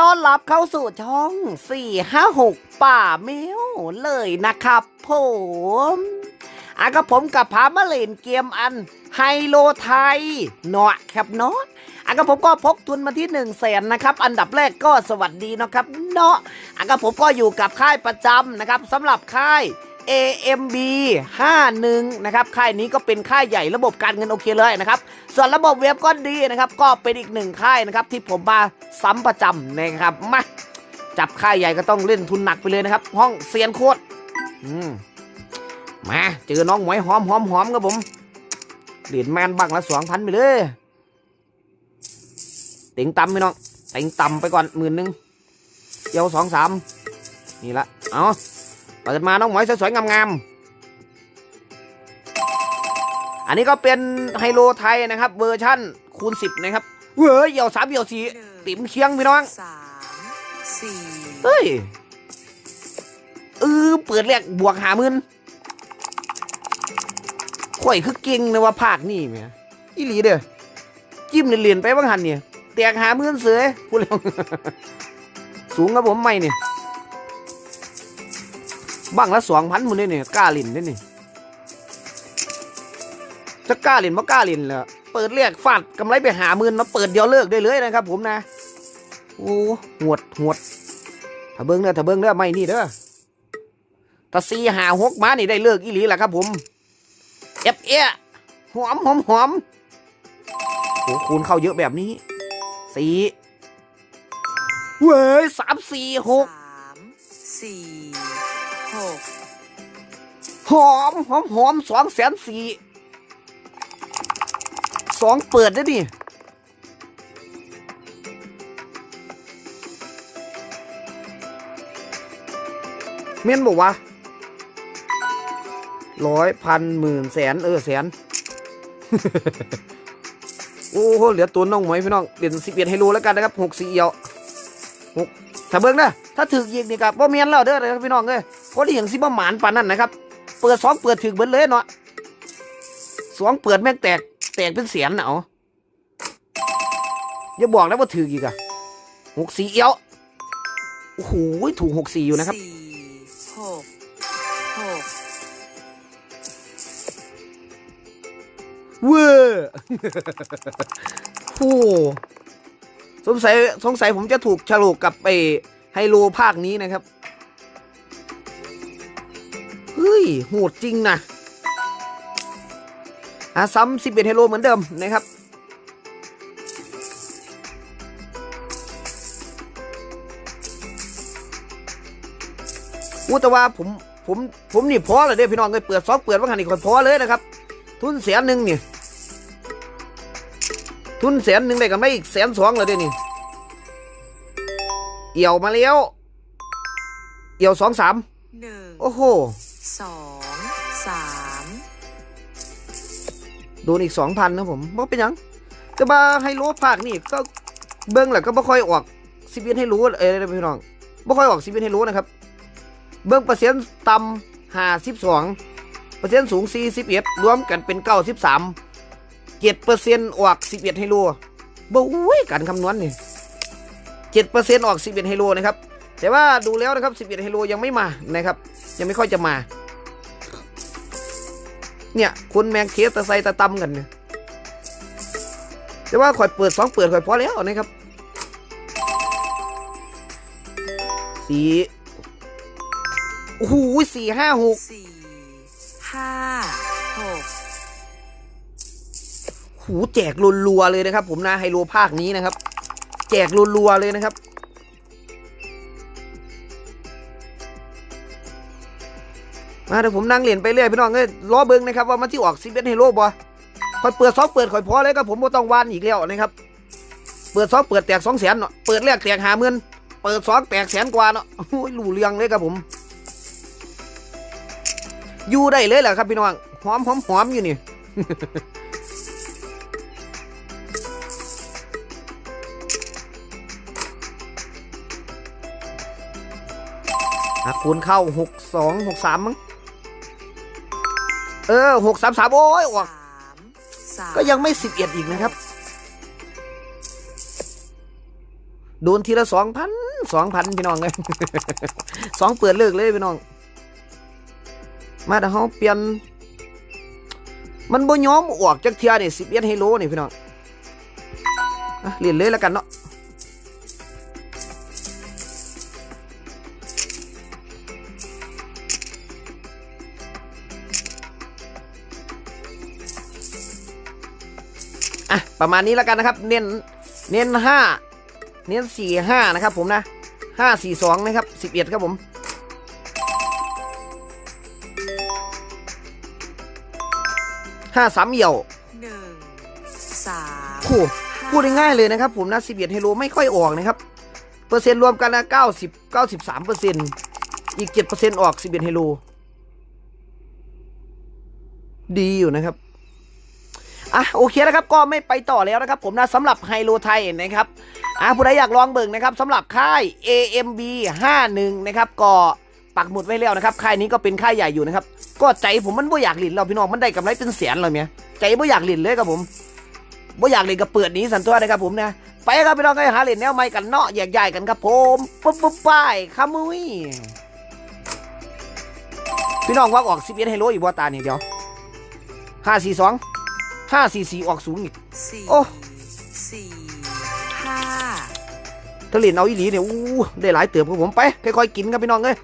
ต้อนรับเข้าสู่ช่อง 456 ป่าแมวเลยนะครับผมอะกับผมกับพามาเล่นเกมอันไฮโลไทยเนาะครับเนาะอะกับผมก็พกทุนมาที่1นึ่งแสนนะครับ อันดับแรกก็สวัสดีนะครับเนาะอะกับผมก็อยู่กับค่ายประจำนะครับสำหรับค่าย AMB 51นะครับค่ายนี้ก็เป็นค่ายใหญ่ระบบการเงินโอเคเลยนะครับ ส่วนระบบเว็บก็ดีนะครับ ก็เป็นอีกหนึ่งค่ายนะครับที่ผมมาซ้ำประจำนะครับมาจับค่ายใหญ่ก็ต้องเล่นทุนหนักไปเลยนะครับ ห้องเซียนโคตรมาเจอน้องหมวยหอมหอมหอมครับผมเหรียญแมนบังละสองพันไปเลยเต็งต่ำไปน้องเต็งต่ำไปก่อนหมื่นหนึ่งเดียวสองสามนี่ละเอา เปิดมาน้องหมวยสวยๆงามๆ อันนี้ก็เป็นไฮโลไทยนะครับ เวอร์ชั่นคูณ 10 นะครับ เว้ยเหี่ยวสามเหี่ยวสี่ติ๋มเคียงพี่น้องสามสี่เฮ้ยเออเปิดแรกบวกหามื่นข่อยคือเก่งเลยว่าภาคนี่แหม่อีหลีเด้อจิ้มเหรียญไปบ้างหันเนี่ยแตกหามื่นเสือพูดแล้วสูงครับผมไม่เนี่ย บ้างละสองพันหมันเลยเนี่ยกล้าหลินด้วยนี่จะกล้าล่นบ่กล้าล่นเลยเปิดเรียกฟาดกำไรไปหาหมื่นมาเปิดเดียวเลิกได้เลยนะครับผมนะโอ้หวดหวดถ้าเบิ้งเด้อถ้าเบิ้งเด้อไม่นี่เด้อถ้าซีหาหกมานี่ได้เลิกอีหลีแหละครับผมเอฟเอหอมหอมหอมโอ้คูณเข้าเยอะแบบนี้สี่เว้ยสามสี่หกสามสี่ หอมหอมหอมสองแสนสี่สองเปิดได้ดิเม่นบอกว่าร้อยพันหมื่นแสนเออแสน โอ้โหเหลือตัวน้องไหมพี่น้องเปลี่ยนสิบเอ็ดให้รู้แล้วกันนะครับหกสี่เอียวหกถ้าเบิ้งนะถ้าถึกยิงนี่กับบ่าเมียนแล้วเด้อนะครับพี่น้องเอ้ย คนที่อย่างสิบ่หมานปานนั้นนะครับ เปิดสองเปิดถึกเบิดเลยเนาะสองเปิดแม่งแตก แตกเป็นเสียนเนาะอย่าบอกนะว่าถึกอีกอะหกสี่เอียวโอ้โหถูกหกสี่อยู่นะครับสี่หกหกเวอร์โอ้สงสัยสงสัยผมจะถูกฉลกกับไอไฮโลภาคนี้นะครับเฮ้ยโหดจริงนะอะซ้ำสิบเอ็ดไฮโลเหมือนเดิมนะครับ อู้แต่ว่าผมผมผมนี่พอเลยเด้อพี่น้องเลยเปิดซอกเปิดว่างันนี่ค่อยพอเลยนะครับ ทุนแสนหนึ่งนี่ ทุนแสนหนึ่งได้กันไม่อีกแสนสองเลยเด้อนี่ เอี่ยวมาแล้ว เอี่ยวสองสามหนึ่งโอ้โห สองสามโดนอีกสองพันนะผมว่าเป็นยังแต่ว่าไฮโลภาคนี่ก็เบิ้งแหละก็ไม่ค่อยออกสิบเอ็ดให้รู้เอ้ยพี่น้องไม่ค่อยออกสิบเอ็ดให้รู้นะครับ เบิ้งเปอร์เซ็นต์ต่ำห้าสิบสองเปอร์เซ็นต์สูงสี่สิบเอ็ดรวมกันเป็นเก้าสิบสามเจ็ดเปอร์เซ็นต์ออกสิบเอ็ดให้รู้บ่อุ้ยการคำนวณนี่เจ็ดเปอร์เซ็นต์ออกสิบเอ็ดไฮโลนะครับ แต่ว่าดูแล้วนะครับสิบเอ็ดไฮโลยังไม่มานะครับ ยังไม่ค่อยจะมา เนี่ยคุณแมงเคสตะไซตะตำกันเนี่ยแต่ว่าข่อยเปิดสองเปิดข่อยพอแล้วนะครับ สี่โอ้โหสี่ห้าหกสี่ห้าหกหูแจกรัวๆเลยนะครับ ผมนะไฮโลภาคนี้นะครับ แจกรัวๆเลยนะครับ มาเดี๋ยวผมนั่งเรียนไปเรื่อยพี่น้องเอ้ยล้อเบิ้งนะครับว่ามันที่ออกซิเบนไฮโลบ่คอยเปิดซอกเปิดคอยพอเลยครับผมบ่ต้องวานอีกแล้วนะครับ เปิดซอกเปิดแตกสองแสนเนาะเปิดแรกแตกหาเงินเปิดสองแตกแสนกว่าเนาะโอ้ยหลู่เรืองเลยครับผมอยู่ได้เลยแหละครับพี่น้องหอมหอมหอมอยู่นี่คูณเข้าหกสองหกสามมั้ง เออหกสามสามโอ้ยออกสามสามก็ยังไม่สิบเอ็ดอีกนะครับ โดนทีละสองพันสองพันพี่น้องเลยสองเปิดเลิกเลยพี่น้อง มาแต่เฮาเปลี่ยน มันบ่ยอมออกจากเทียนี่สิบเอ็ดไฮโลนี่พี่น้องอะเรียนเลยแล้วกันเนาะ ประมาณนี้แล้วกันนะครับ เน้นเน้นห้าเน้นสี่ห้านะครับ ผมนะห้าสี่สองนะครับสิบเอ็ดครับผมห้าสามเหี่ยวหนึ่งสามคู่พูดง่ายๆเลยนะครับ ผมนะสิบเอ็ดไฮโลไม่ค่อยออกนะครับ เปอร์เซ็นต์รวมกันนะเก้าสิบเก้าสิบสามเปอร์เซ็นต์อีกเจ็ดเปอร์เซ็นต์ออกสิบเอ็ดไฮโลดีอยู่นะครับ อะโอเคนะครับก็ไม่ไปต่อแล้วนะครับ ผมนะสำหรับไฮโลไทยนะครับอะผู้ใดอยากลองเบิ่งนะครับสำหรับค่าย AMB 51นะครับก็ปักหมุดไว้แล้วนะครับค่ายนี้ก็เป็นค่ายใหญ่อยู่นะครับ ก็ใจผมมันบ่อยากหลินเราพี่น้องมันได้กำไรเป็นแสนเลยเมียใจบ่อยากหลินเลยครับผมบ่อยากหลินกับเปิดหนี้สันตัวนะครับผมนะไปครับพี่น้องไปหาเหรียญแนวใหม่กันเนาะแยกย้ายกันครับผมปุ๊บปุ๊บไปขมุยพี่น้องว่าออก11ไฮโลอีกบ่ตานี่เดี๋ยว542 544อง อกสูงอีกสี่โอ้สี่ห้าถ้าเหรียญเอาอีหลีเนี่ยอู้ได้หลายเติบครับผมไป ค่อยๆกินครับพี่น้องเอ้ย